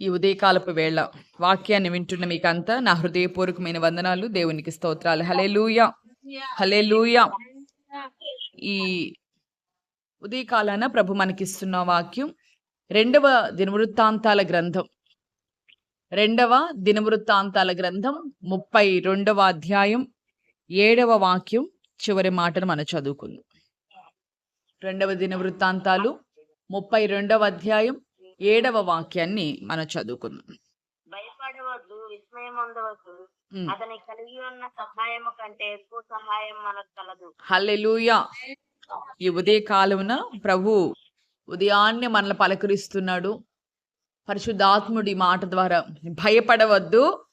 ఈ ఉదయకాలపు వేళ వాక్యాన్ని వింటున్న మీకంతా నా హృదయపూర్వకమైన వందనాలు. దేవునికి స్తోత్రాలు. హలే లూయా హలే లూయా ఈ ఉదయకాలాన ప్రభు మనకిస్తున్న వాక్యం రెండవ దినవృత్తాంతాల గ్రంథం. రెండవ దినవృత్తాంతాల గ్రంథం ముప్పై రెండవ అధ్యాయం ఏడవ వాక్యం చివరి మాటను మనం చదువుకుందాం. రెండవ దినవృత్తాంతాలు ముప్పై రెండవ అధ్యాయం ఏడవ వాక్యాన్ని మనం చదువుకుందాం. భయపడవద్దు విస్మయం ఉండవద్దు. అతని కలిగి ఉన్న సహాయము కంటే ఎక్కువ సహాయం మనకు కలదు. హల్లెలూయా. ఈ ఉదయ కాలమున ప్రభు ఉదయాన్నే మనల్ని పలకరిస్తున్నాడు. పరిశుద్ధాత్ముడి మాట ద్వారా భయపడవద్దు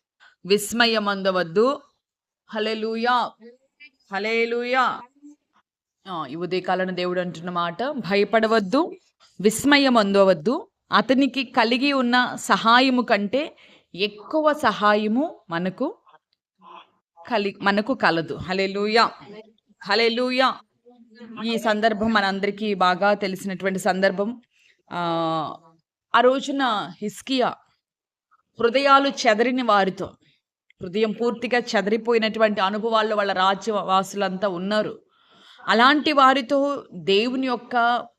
విస్మయం అందవద్దు హలెలూయా హలేలుయా ఈ ఉదయకాలన దేవుడు అంటున్న మాట భయపడవద్దు విస్మయం అందవద్దు అతనికి కలిగి ఉన్న సహాయము కంటే ఎక్కువ సహాయము మనకు కలి మనకు కలదు. హలెలుయా హలెలుయా ఈ సందర్భం మనందరికీ బాగా తెలిసినటువంటి సందర్భం. ఆ రోజున హిస్కియా హృదయాలు చెదరిన వారితో. హృదయం పూర్తిగా చెదరిపోయినటువంటి అనుభవాల్లో వాళ్ళ రాజ్యవాసులంతా ఉన్నారు. అలాంటి వారితో దేవుని యొక్క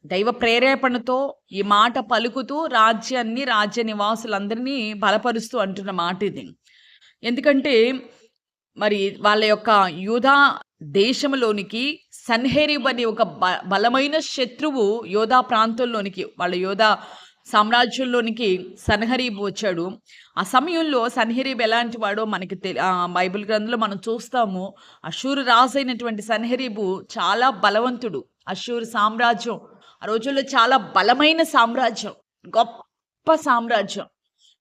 దైవ ప్రేరేపణతో ఈ మాట పలుకుతూ రాజ్యాన్ని రాజ్య నివాసులందరినీ బలపరుస్తూ అంటున్న మాట ఇది. ఎందుకంటే మరి వాళ్ళ యొక్క యోధా దేశంలోనికి సన్హేరి అనే ఒక బ బలమైన శత్రువు యోధా ప్రాంతంలోనికి వాళ్ళ యోధా సామ్రాజ్యంలోనికి సన్హరీబ్ వచ్చాడు. ఆ సమయంలో సన్హరీబ్ ఎలాంటి వాడో మనకి తెలి బైబిల్ గ్రంథంలో మనం చూస్తాము. అషూరు రాజు అయినటువంటి సన్హరీబు చాలా బలవంతుడు. అషూరు సామ్రాజ్యం ఆ రోజుల్లో చాలా బలమైన సామ్రాజ్యం గొప్ప సామ్రాజ్యం.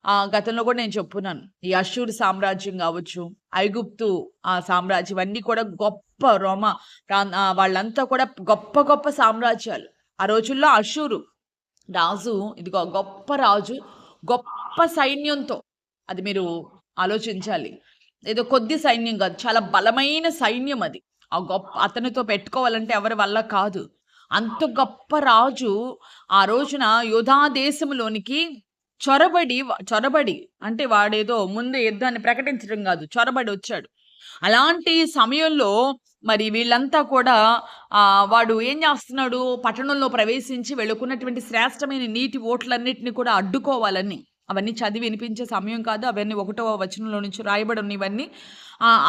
ఆ గతంలో కూడా నేను చెప్పున్నాను. ఈ అషూరు సామ్రాజ్యం కావచ్చు ఐగుప్తు ఆ సామ్రాజ్యం అన్నీ కూడా గొప్ప రోమ ప్రాం- వాళ్ళంతా కూడా గొప్ప గొప్ప సామ్రాజ్యాలు. ఆ రోజుల్లో అషూరు రాజు ఇదిగో గొప్ప రాజు గొప్ప సైన్యంతో. అది మీరు ఆలోచించాలి. ఏదో కొద్ది సైన్యం కాదు చాలా బలమైన సైన్యం అది. ఆ గొప్ప అతనితో పెట్టుకోవాలంటే ఎవరి వల్ల కాదు. అంత గొప్ప రాజు ఆ రోజున యోధా దేశంలోనికి చొరబడి చొరబడి అంటే వాడేదో ముందు యుద్ధాన్ని ప్రకటించడం కాదు చొరబడి వచ్చాడు. అలాంటి సమయంలో మరి వీళ్ళంతా కూడా వాడు ఏం చేస్తున్నాడు? పట్టణంలో ప్రవేశించి వెళ్ళుకున్నటువంటి శ్రేష్టమైన నీటి ఓట్లన్నిటిని కూడా అడ్డుకోవాలని. అవన్నీ చదివి వినిపించే సమయం కాదు. అవన్నీ ఒకటవ వచనంలో నుంచి రాయబడి ఉన్న ఇవన్నీ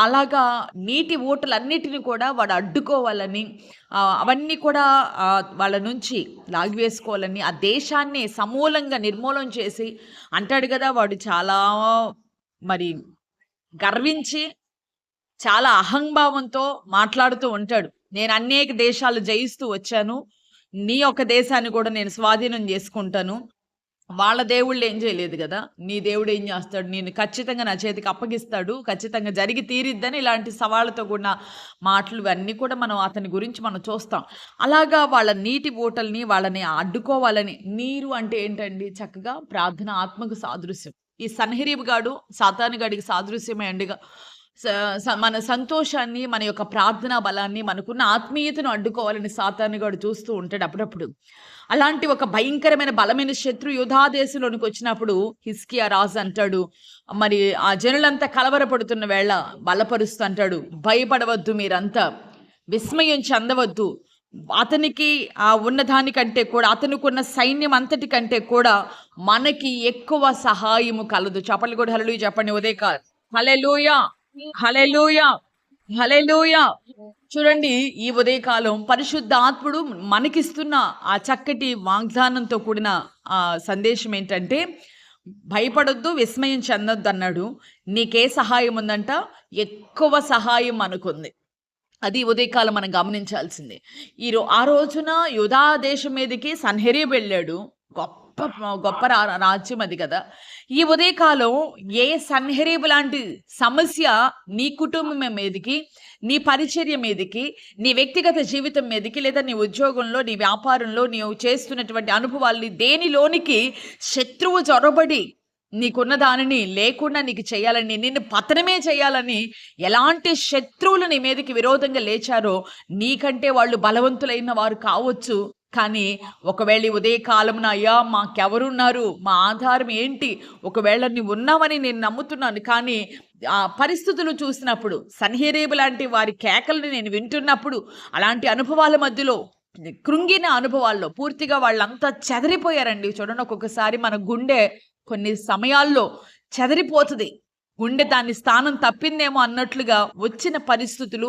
అలాగా నీటి ఓట్లన్నిటిని కూడా వాడు అడ్డుకోవాలని అవన్నీ కూడా వాళ్ళ నుంచి లాగివేసుకోవాలని ఆ దేశాన్ని సమూలంగా నిర్మూలన చేసి అంటాడు కదా వాడు చాలా మరి గర్వించి చాలా అహంభావంతో మాట్లాడుతూ ఉంటాడు. నేను అనేక దేశాలు జయిస్తూ వచ్చాను. నీ యొక్క దేశాన్ని కూడా నేను స్వాధీనం చేసుకుంటాను. వాళ్ళ దేవుళ్ళు ఏం చేయలేదు కదా? నీ దేవుడు ఏం చేస్తాడు? నేను ఖచ్చితంగా నా చేతికి అప్పగిస్తాడు. ఖచ్చితంగా జరిగి తీరిద్దని ఇలాంటి సవాళ్ళతో కూడిన మాటలు అన్నీ కూడా మనం అతని గురించి మనం చూస్తాం. అలాగా వాళ్ళ నీటి ఓటల్ని వాళ్ళని అడ్డుకోవాలని నీరు అంటే ఏంటండి? చక్కగా ప్రార్థన ఆత్మకు సాదృశ్యం. ఈ సన్హరీబ్ గాడు సాతాను గాడికి సాదృశ్యమే అండిగా మన సంతోషాన్ని మన యొక్క ప్రార్థనా బలాన్ని మనకున్న ఆత్మీయతను అడ్డుకోవాలని సాతానుగాడు చూస్తూ ఉంటాడు అప్పుడప్పుడు. అలాంటి ఒక భయంకరమైన బలమైన శత్రు యుధాదేశంలోనికి వచ్చినప్పుడు హిస్కియా రాజు అంటాడు మరి ఆ జనులంతా కలవరపడుతున్న వేళ బలపరుస్తూ అంటాడు భయపడవద్దు మీరంతా విస్మయం చెందవద్దు. అతనికి ఆ ఉన్నదానికంటే కూడా అతనికి ఉన్న సైన్యం అంతటి కంటే కూడా మనకి ఎక్కువ సహాయము కలదు. చెప్పలు కూడా హలలు చెప్పండి ఉదయకాలం. హలెలూయా హలెలుయా హలెలూయా చూడండి ఈ ఉదయకాలం పరిశుద్ధాత్ముడు మనకిస్తున్న ఆ చక్కటి వాగ్దానంతో కూడిన ఆ సందేశం ఏంటంటే భయపడొద్దు విస్మయం చెందొద్దు అన్నాడు. నీకే సహాయం ఉందంట ఎక్కువ సహాయం మనకుంది. అది ఉదయకాలం మనం గమనించాల్సిందే. ఈ ఆ రోజున యుధా దేశం మీదకి సన్హెరీ వెళ్ళాడు. గొప్ప గొప్ప రా- రాజ్యం అది కదా. ఈ ఉదయకాలం ఏ సన్హెరీబ్ లాంటి సమస్య నీ కుటుంబం మీదకి నీ పరిచర్య మీదకి నీ వ్యక్తిగత జీవితం మీదకి లేదా నీ ఉద్యోగంలో నీ వ్యాపారంలో నీవు చేస్తున్నటువంటి అనుభవాల్ని దేనిలోనికి శత్రువు చొరబడి నీకున్న దానిని లేకుండా నీకు చేయాలని నిన్ను పతనమే చేయాలని ఎలాంటి శత్రువులు నీ మీదకి విరోధంగా లేచారో నీకంటే వాళ్ళు బలవంతులైన వారు కావచ్చు. కానీ ఒకవేళ ఉదయ కాలమున అయ్యా మాకెవరున్నారు? మా ఆధారం ఏంటి? ఒకవేళ నీవు ఉన్నావని నేను నమ్ముతున్నాను. కానీ ఆ పరిస్థితులు చూసినప్పుడు సన్హేరేబు లాంటి వారి కేకలను నేను వింటున్నప్పుడు అలాంటి అనుభవాల మధ్యలో కృంగిన అనుభవాల్లో పూర్తిగా వాళ్ళంతా చెదరిపోయారండి. చూడండి ఒక్కొక్కసారి మన గుండె కొన్ని సమయాల్లో చెదరిపోతుంది. గుండె దాని స్థానం తప్పిందేమో అన్నట్లుగా వచ్చిన పరిస్థితులు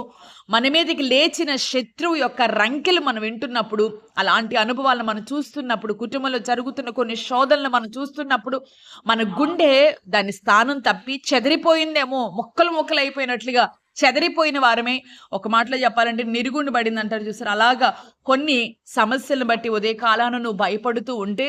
మన మీదకి లేచిన శత్రువు యొక్క రంకెలు మనం వింటున్నప్పుడు అలాంటి అనుభవాలను మనం చూస్తున్నప్పుడు కుటుంబంలో జరుగుతున్న కొన్ని శోధనలు మనం చూస్తున్నప్పుడు మన గుండె దాని స్థానం తప్పి చెదిరిపోయిందేమో ముక్కలు ముక్కలు అయిపోయినట్లుగా చెదిరిపోయిన వారమే. ఒక మాటలో చెప్పాలంటే నిరుగుండు పడింది అంటారు చూసారు? అలాగా కొన్ని సమస్యలను బట్టి ఉదయ కాలాన నువ్వు భయపడుతూ ఉంటే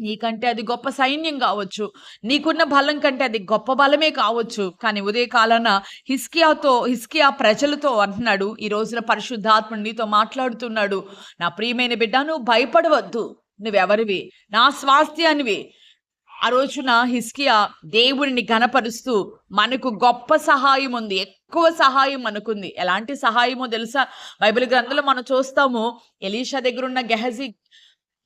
నీకంటే అది గొప్ప సైన్యం కావచ్చు. నీకున్న బలం కంటే అది గొప్ప బలమే కావచ్చు. కానీ ఉదయ కాలాన హిస్కియాతో హిస్కియా ప్రజలతో అంటున్నాడు. ఈ రోజున పరిశుద్ధాత్మ నీతో మాట్లాడుతున్నాడు. నా ప్రియమైన బిడ్డ నువ్వు భయపడవద్దు. నువ్వెవరివి? నా స్వాస్థ్యానివి. ఆ రోజున హిస్కియా దేవుడిని గనపరుస్తూ మనకు గొప్ప సహాయం ఉంది. ఎక్కువ సహాయం మనకుంది. ఎలాంటి సహాయమో తెలుసా? బైబిల్ గ్రంథంలో మనం చూస్తాము. ఎలీషా దగ్గర ఉన్న గెహజీ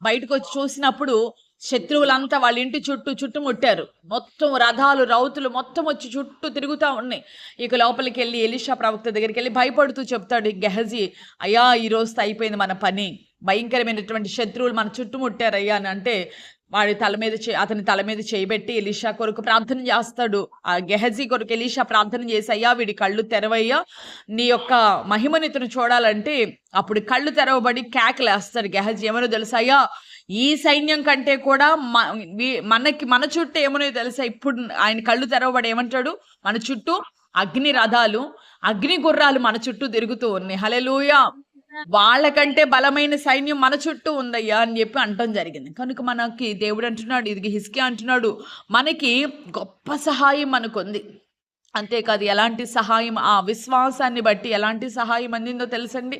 బయటకు వచ్చి చూసినప్పుడు శత్రువులంతా వాళ్ళ ఇంటి చుట్టూ చుట్టుముట్టారు. మొత్తం రథాలు రౌతులు మొత్తం వచ్చి చుట్టూ తిరుగుతూ ఉన్నాయి. ఇక లోపలికి వెళ్ళి ఎలిషా ప్రవక్త దగ్గరికి వెళ్ళి భయపడుతూ చెప్తాడు గెహజీ అయ్యా ఈ రోజుతో అయిపోయింది మన పని. భయంకరమైనటువంటి శత్రువులు మన చుట్టుముట్టారయ్యా అని అంటే వాడి తల మీద అతని తల మీద చేయబెట్టి ఎలీషా కొరకు ప్రార్థన చేస్తాడు. ఆ గెహజీ కొరకు ఎలీషా ప్రార్థన చేసి అయ్యా వీడి కళ్ళు తెరవయ్యా. నీ యొక్క మహిమని ఇతను చూడాలంటే అప్పుడు కళ్ళు తెరవబడి కేకలేస్తాడు గెహజీ. ఏమనో తెలుసా? ఈ సైన్యం కంటే కూడా మ- మనకి మన చుట్టూ ఏమనో తెలుసా? ఇప్పుడు ఆయన కళ్ళు తెరవబడి ఏమంటాడు? మన చుట్టూ అగ్ని రథాలు అగ్ని గుర్రాలు మన చుట్టూ తిరుగుతూ ఉన్నాయి. హలెలూయా వాళ్ళకంటే బలమైన సైన్యం మన చుట్టూ ఉందయ్యా అని చెప్పి అంటం జరిగింది. కనుక మనకి దేవుడు అంటున్నాడు ఇది హిస్కి అంటున్నాడు మనకి గొప్ప సహాయం మనకుంది. అంతేకాదు ఎలాంటి సహాయం ఆ విశ్వాసాన్ని బట్టి ఎలాంటి సహాయం అందిందో తెలుసండి?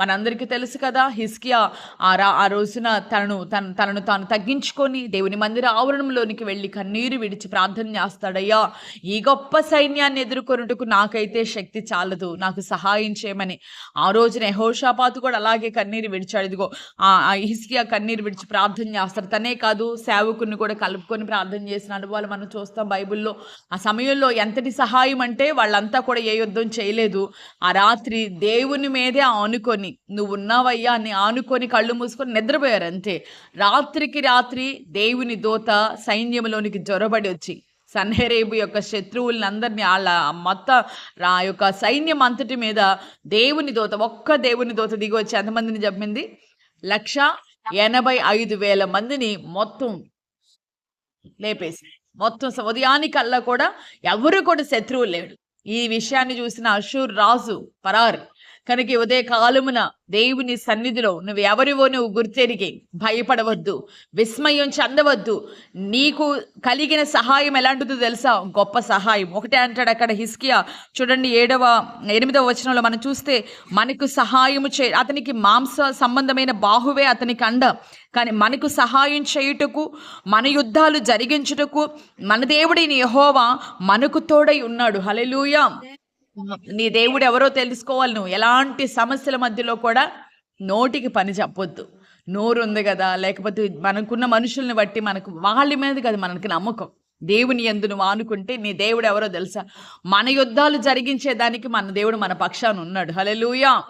మనందరికీ తెలుసు కదా హిస్కియా ఆ రా ఆ రోజున తనను తన తనను తాను తగ్గించుకొని దేవుని మందిర ఆవరణంలోనికి వెళ్ళి కన్నీరు విడిచి ప్రార్థన చేస్తాడయ్యా. ఈ గొప్ప సైన్యాన్ని ఎదుర్కొనుటకు నాకైతే శక్తి చాలదు నాకు సహాయం చేయమని. ఆ రోజున యెహోషాపాతు కూడా అలాగే కన్నీరు విడిచాడు. ఇదిగో ఆ ఆ హిస్కియా కన్నీరు విడిచి ప్రార్థన చేస్తాడు. తనే కాదు సేవకుని కూడా కలుపుకొని ప్రార్థన చేసిన అనుభవాలు మనం చూస్తాం బైబిల్లో ఆ సమయంలో ఎంతటి సహాయం అంటే వాళ్ళంతా కూడా ఏ యుద్ధం చేయలేదు. ఆ రాత్రి దేవుని మీదే ఆనుకొని నువ్వు ఉన్నావయ్యా అని ఆనుకొని కళ్ళు మూసుకొని నిద్రపోయారు అంతే. రాత్రికి రాత్రి దేవుని దోత సైన్యంలోనికి జొరబడి వచ్చి సన్హెరేబు యొక్క శత్రువుల్ని అందరినీ వాళ్ళ మొత్తం ఆ యొక్క సైన్యం అంతటి మీద దేవుని దోత ఒక్క దేవుని దోత దిగి వచ్చి ఎంతమందిని చెప్పింది లక్ష ఎనభై ఐదు వేల మందిని మొత్తం లేపేసి మొత్తం స- ఉదయానికల్లా కూడా ఎవరు కూడా శత్రువు లేడు. ఈ విషయాన్ని చూసిన అషూర్ రాజు పరారు కనుక ఉదయ కాలమున దేవుని సన్నిధిలో నువ్వు ఎవరివో నువ్వు గుర్తెరిగి భయపడవద్దు విస్మయం చెందవద్దు. నీకు కలిగిన సహాయం ఎలాంటిదో తెలుసా? గొప్ప సహాయం. ఒకటే అంటాడు అక్కడ హిస్కియా చూడండి ఏడవ ఎనిమిదవ వచనంలో మనం చూస్తే మనకు సహాయము చే అతనికి మాంస సంబంధమైన బాహువే అతనికి అండ కానీ మనకు సహాయం చేయుటకు మన యుద్ధాలు జరిగించుటకు మన దేవుడిని యహోవా మనకు తోడై ఉన్నాడు. హల్లెలూయా. నీ దేవుడు ఎవరో తెలుసుకోవాలి నువ్వు. ఎలాంటి సమస్యల మధ్యలో కూడా నోటికి పని చెప్పొద్దు. నోరు ఉంది కదా లేకపోతే మనకున్న మనుషుల్ని బట్టి మనకు వాళ్ళ మీద కదా మనకి నమ్మకం. దేవుని ఎందు నువ్వు ఆనుకుంటే నీ దేవుడు ఎవరో తెలుసా? మన యుద్ధాలు జరిగించేదానికి మన దేవుడు మన పక్షాన ఉన్నాడు. హల్లెలూయా.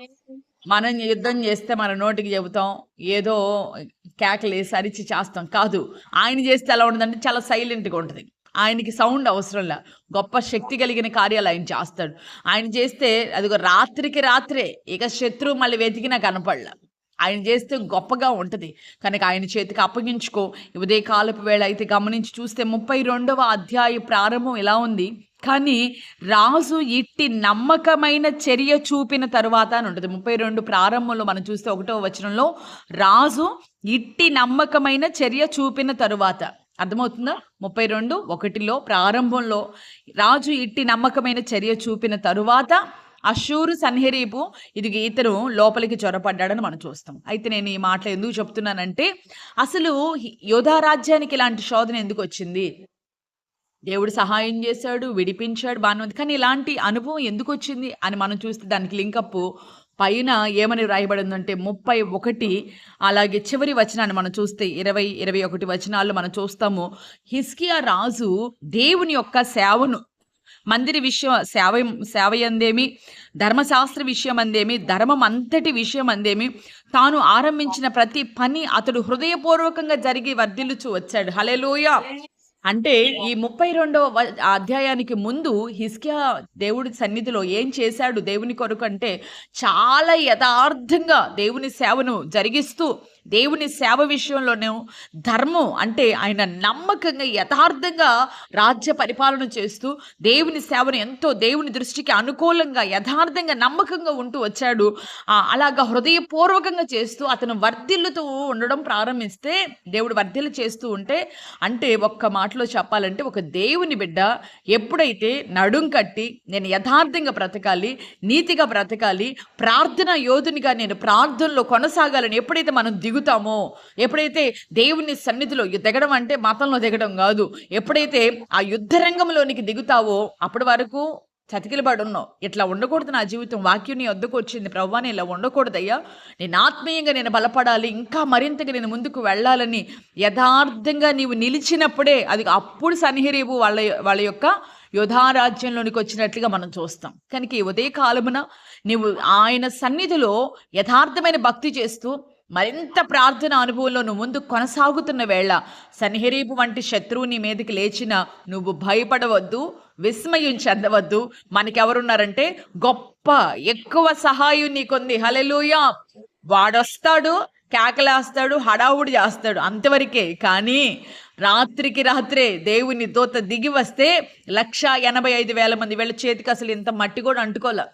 మనం యుద్ధం చేస్తే మన నోటికి చెబుతాం ఏదో కేకలేసి అరిచి చేస్తాం. కాదు ఆయన చేస్తే ఎలా ఉండదంటే చాలా సైలెంట్గా ఉంటుంది. ఆయనకి సౌండ్ అవసరంలా గొప్ప శక్తి కలిగిన కార్యాలు ఆయన చేస్తాడు. ఆయన చేస్తే అదిగో రాత్రికి రాత్రే ఇక శత్రువు మళ్ళీ వెతికినా కనపడలా. ఆయన చేస్తే గొప్పగా ఉంటుంది. కనుక ఆయన చేతికి అప్పగించుకో. ఉదయ కాలపు వేళ అయితే గమనించి చూస్తే ముప్పై రెండవ అధ్యాయ ప్రారంభం ఇలా ఉంది. కానీ రాజు ఇట్టి నమ్మకమైన చర్య చూపిన తరువాత అని ఉంటుంది. ముప్పై రెండు ప్రారంభంలో మనం చూస్తే ఒకటో వచనంలో రాజు ఇట్టి నమ్మకమైన చర్య చూపిన తరువాత అర్థమవుతుందా? ముప్పై రెండు ఒకటిలో ప్రారంభంలో రాజు ఇట్టి నమ్మకమైన చర్య చూపిన తరువాత అషూరు సన్హెరీపు ఇది ఇతను లోపలికి చొరపడ్డాడని మనం చూస్తాం. అయితే నేను ఈ మాటలు ఎందుకు చెప్తున్నానంటే అసలు యోధారాజ్యానికి ఇలాంటి శోధన ఎందుకు వచ్చింది? దేవుడు సహాయం చేశాడు విడిపించాడు బాగానే ఉంది. కానీ ఇలాంటి అనుభవం ఎందుకు వచ్చింది అని మనం చూస్తే దానికి లింకప్ పైన ఏమని వ్రాయబడిందంటే ముప్పై ఒకటి అలాగే చివరి వచనాన్ని మనం చూస్తే ఇరవై ఇరవై ఒకటి వచనాల్లో మనం చూస్తాము హిస్కియా రాజు దేవుని యొక్క సేవను మందిర విషయం సేవ సేవ అందేమి ధర్మశాస్త్ర విషయం అందేమి ధర్మం అంతటి విషయం అందేమి తాను ఆరంభించిన ప్రతి పని అతడు హృదయపూర్వకంగా జరిగి వర్ధిల్లుచు వచ్చాడు. హలెలోయ అంటే ఈ ముప్పై రెండవ అధ్యాయానికి ముందు హిస్కియా దేవుడి సన్నిధిలో ఏం చేశాడు దేవుని కొరకు అంటే చాలా యథార్థంగా దేవుని సేవను జరిగిస్తూ దేవుని సేవ విషయంలోనూ ధర్మం అంటే ఆయన నమ్మకంగా యథార్థంగా రాజ్య పరిపాలన చేస్తూ దేవుని సేవను ఎంతో దేవుని దృష్టికి అనుకూలంగా యథార్థంగా నమ్మకంగా ఉంటూ వచ్చాడు. అలాగా హృదయపూర్వకంగా చేస్తూ అతను వర్ధిల్లుతూ ఉండడం ప్రారంభిస్తే దేవుడు వర్ధిల్లు చేస్తూ ఉంటే అంటే ఒక్క మాటలో చెప్పాలంటే ఒక దేవుని బిడ్డ ఎప్పుడైతే నడుం కట్టి నేను యథార్థంగా బ్రతకాలి నీతిగా బ్రతకాలి ప్రార్థన యోధునిగా నేను ప్రార్థనలో కొనసాగాలని ఎప్పుడైతే మనం దిగుతామో? ఎప్పుడైతే దేవుని సన్నిధిలో దిగడం అంటే మతంలో దిగడం కాదు. ఎప్పుడైతే ఆ యుద్ధ రంగంలోనికి దిగుతావో అప్పటి వరకు చతికిలబడి ఉన్నావు ఇట్లా ఉండకూడదు నా జీవితం. వాక్యం నీ వద్దకు వచ్చింది. ప్రవ్వా నేను ఇలా ఉండకూడదయ్యా. నేను ఆత్మీయంగా నేను బలపడాలి. ఇంకా మరింతగా నేను ముందుకు వెళ్ళాలని యథార్థంగా నీవు నిలిచినప్పుడే అది అప్పుడు సన్నిహిరేపు వాళ్ళ వాళ్ళ యొక్క యోధారాజ్యంలోనికి వచ్చినట్లుగా మనం చూస్తాం. కనుక ఈ ఉదయ కాలమున నీవు ఆయన సన్నిధిలో యథార్థమైన భక్తి చేస్తూ మరింత ప్రార్థన అనుభవంలో నువ్వు ముందు కొనసాగుతున్న వేళ సన్నిహరీపు వంటి శత్రువు నీ మీదకి లేచిన నువ్వు భయపడవద్దు విస్మయం చెందవద్దు. మనకెవరున్నారంటే గొప్ప ఎక్కువ సహాయం నీకుంది. హలెలుయా వాడొస్తాడు కేకలేస్తాడు హడావుడి చేస్తాడు అంతవరకే. కానీ రాత్రికి రాత్రే దేవుని దూత దిగి వస్తే లక్ష ఎనభై ఐదు వేల మంది వీళ్ళ చేతికి అసలు ఇంత మట్టి కూడా అంటుకోలే.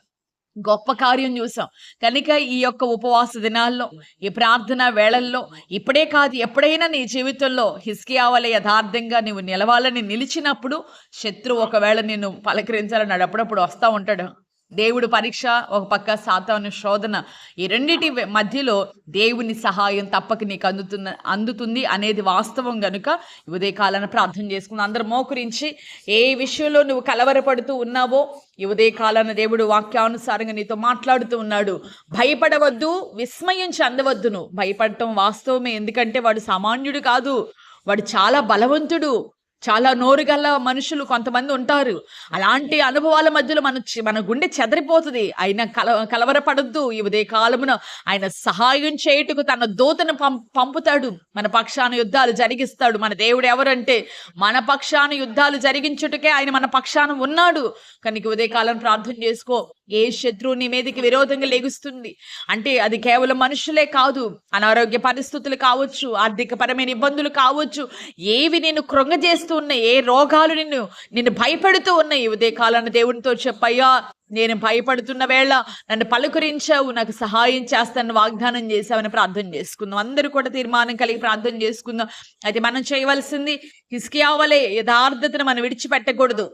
గొప్ప కార్యం చూసాం. కనుక ఈ యొక్క ఉపవాస దినాల్లో ఈ ప్రార్థన వేళల్లో ఇప్పుడే కాదు ఎప్పుడైనా నీ జీవితంలో హిస్కియావల యథార్థంగా నువ్వు నిలవాలని నిలిచినప్పుడు శత్రువు ఒకవేళ నిన్ను పలకరించాలని అప్పుడప్పుడు వస్తూ ఉంటాడు. దేవుడు పరీక్ష ఒక పక్క సాతాను శోధన ఈ రెండిటి మధ్యలో దేవుని సహాయం తప్పక నీకు అందుతున్న అందుతుంది అనేది వాస్తవం గనుక ఈ ప్రార్థన చేసుకుందాం. అందరూ మోకరించి ఏ విషయంలో నువ్వు కలవరపడుతూ ఉన్నావో ఈ ఉదయకాలాన దేవుడు వాక్యానుసారంగా నీతో మాట్లాడుతూ ఉన్నాడు. భయపడవద్దు విస్మయం చెందవద్దు నువ్వు భయపడటం వాస్తవమే ఎందుకంటే వాడు సామాన్యుడు కాదు. వాడు చాలా బలవంతుడు. చాలా నోరుగల్ల మనుషులు కొంతమంది ఉంటారు. అలాంటి అనుభవాల మధ్యలో మన మన గుండె చెదరిపోతుంది. ఆయన కల కలవరపడద్దు. ఈ ఉదయ కాలమున ఆయన సహాయం చేయుటకు తన దూతను పం పంపుతాడు. మన పక్షాన యుద్ధాలు జరిగిస్తాడు. మన దేవుడు ఎవరంటే మన పక్షాన యుద్ధాలు జరిగించుటకే ఆయన మన పక్షాన ఉన్నాడు. కనుక ఉదయ కాలం ప్రార్థన చేసుకో. ఏ శత్రువు నీ మీదకి విరోధంగా లెగుస్తుంది? అంటే అది కేవలం మనుషులే కాదు అనారోగ్య పరిస్థితులు కావచ్చు ఆర్థికపరమైన ఇబ్బందులు కావచ్చు ఏవి నేను కృంగజేస్తూ ఉన్నాయి ఏ రోగాలు నిన్ను నిన్ను భయపెడుతూ ఉన్నాయి. ఈ ఉదయ కాలాన్ని దేవునితో చెప్పయ్యా నేను భయపడుతున్న వేళ నన్ను పలుకరించావు నాకు సహాయం చేస్తాను వాగ్దానం చేశావని ప్రార్థన చేసుకుందాం. అందరూ కూడా తీర్మానం కలిగి ప్రార్థన చేసుకుందాం. అయితే మనం చేయవలసింది హిస్కియావలే యథార్థతను మనం విడిచిపెట్టకూడదు.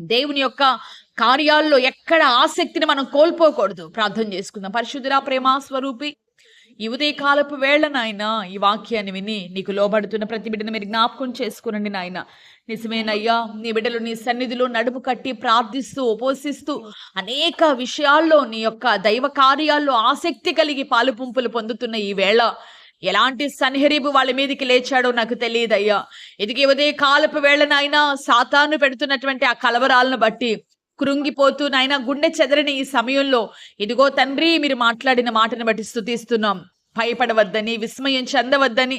దేవుని యొక్క కార్యాల్లో ఎక్కడ ఆసక్తిని మనం కోల్పోకూడదు. ప్రార్థన చేసుకుందాం. పరిశుద్ధురా ప్రేమ స్వరూపి ఈ ఉదయ కాలపు వేళ నాయన ఈ వాక్యాన్ని విని నీకు లోబడుతున్న ప్రతి బిడ్డను మీరు జ్ఞాపకం చేసుకునండి నాయన. నిజమేనయ్యా నీ బిడ్డలు నీ సన్నిధిలో నడుపు కట్టి ప్రార్థిస్తూ ఉపోసిస్తూ అనేక విషయాల్లో నీ యొక్క దైవ కార్యాల్లో ఆసక్తి కలిగి పాలు పుంపులు పొందుతున్న ఈ వేళ ఎలాంటి సన్హరీబు వాళ్ళ మీదకి లేచాడో నాకు తెలియదయ్యా. ఇదిగే ఉదయ కాలపు వేళ నాయన సాతాను పెడుతున్నటువంటి ఆ కలవరాలను బట్టి కృంగిపోతూ నాయన గుండె చెదరని ఈ సమయంలో ఇదిగో తండ్రి మీరు మాట్లాడిన మాటను బట్టి స్థుతిస్తున్నాం భయపడవద్దని విస్మయం చెందవద్దని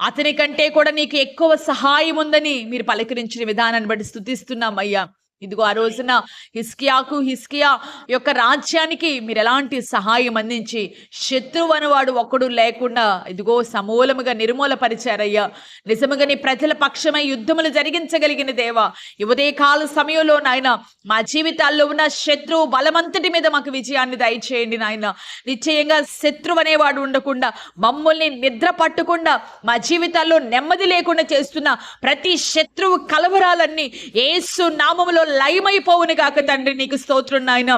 అతని కంటే కూడా నీకు ఎక్కువ సహాయం ఉందని మీరు పలకరించిన విధానాన్ని బట్టి స్థుతిస్తున్నాం అయ్యా. ఇదిగో ఆ రోజున హిస్కియాకు హిస్కియా యొక్క రాజ్యానికి మీరు ఎలాంటి సహాయం అందించి శత్రువు అనేవాడు ఒక్కడు లేకుండా ఇదిగో సమూలముగా నిర్మూలపరిచారయ్యా. నిజముగా నీ ప్రజల పక్షమై యుద్ధములు జరిగించగలిగిన దేవా ఈ ఉదయకాల సమయంలో నాయన మా జీవితాల్లో ఉన్న శత్రువు బలమంతటి మీద మాకు విజయాన్ని దయచేయండి నాయన. నిశ్చయంగా శత్రువు అనేవాడు ఉండకుండా మమ్మల్ని నిద్ర పట్టకుండా మా జీవితాల్లో నెమ్మది లేకుండా చేస్తున్న ప్రతి శత్రువు కలవరాలన్నీ ఏసు నామములో లయమైపోవును కాక తండ్రి నీకు స్తోత్రం నాయన.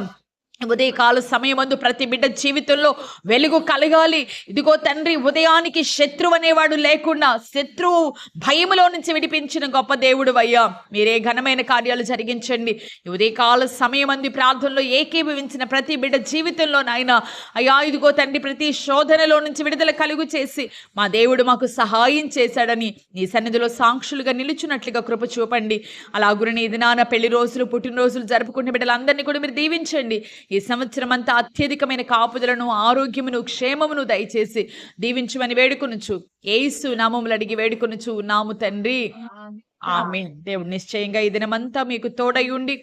ఉదయకాల సమయమందు ప్రతి బిడ్డ జీవితంలో వెలుగు కలగాలి. ఇదిగో తండ్రి ఉదయానికి శత్రువు అనేవాడు లేకుండా శత్రువు భయములో నుంచి విడిపించిన గొప్ప దేవుడు అయ్యా. మీరే ఘనమైన కార్యాలు జరిగించండి. ఉదయకాల సమయమంది ప్రార్థనలో ఏకీభవించిన ప్రతి బిడ్డ జీవితంలో నాయన అయ్యా ఇదిగో తండ్రి ప్రతి శోధనలో నుంచి విడుదల కలుగు చేసి మా దేవుడు మాకు సహాయం చేశాడని నీ సన్నిధిలో సాక్షులుగా నిలుచున్నట్లుగా కృప చూపండి. అలా నీ దినాన పెళ్ళి రోజులు పుట్టినరోజులు జరుపుకునే బిడ్డలందరినీ కూడా మీరు దీవించండి. ఈ సంవత్సరం అంతా అత్యధికమైన కాపుదలను ఆరోగ్యమును క్షేమమును దయచేసి దీవించమని వేడుకొనుచు. ఏసు నామములు అడిగి వేడుకొనుచు నాము తండ్రి. ఆమె. దేవుడు నిశ్చయంగా ఈ దినమంతా మీకు తోడై ఉండి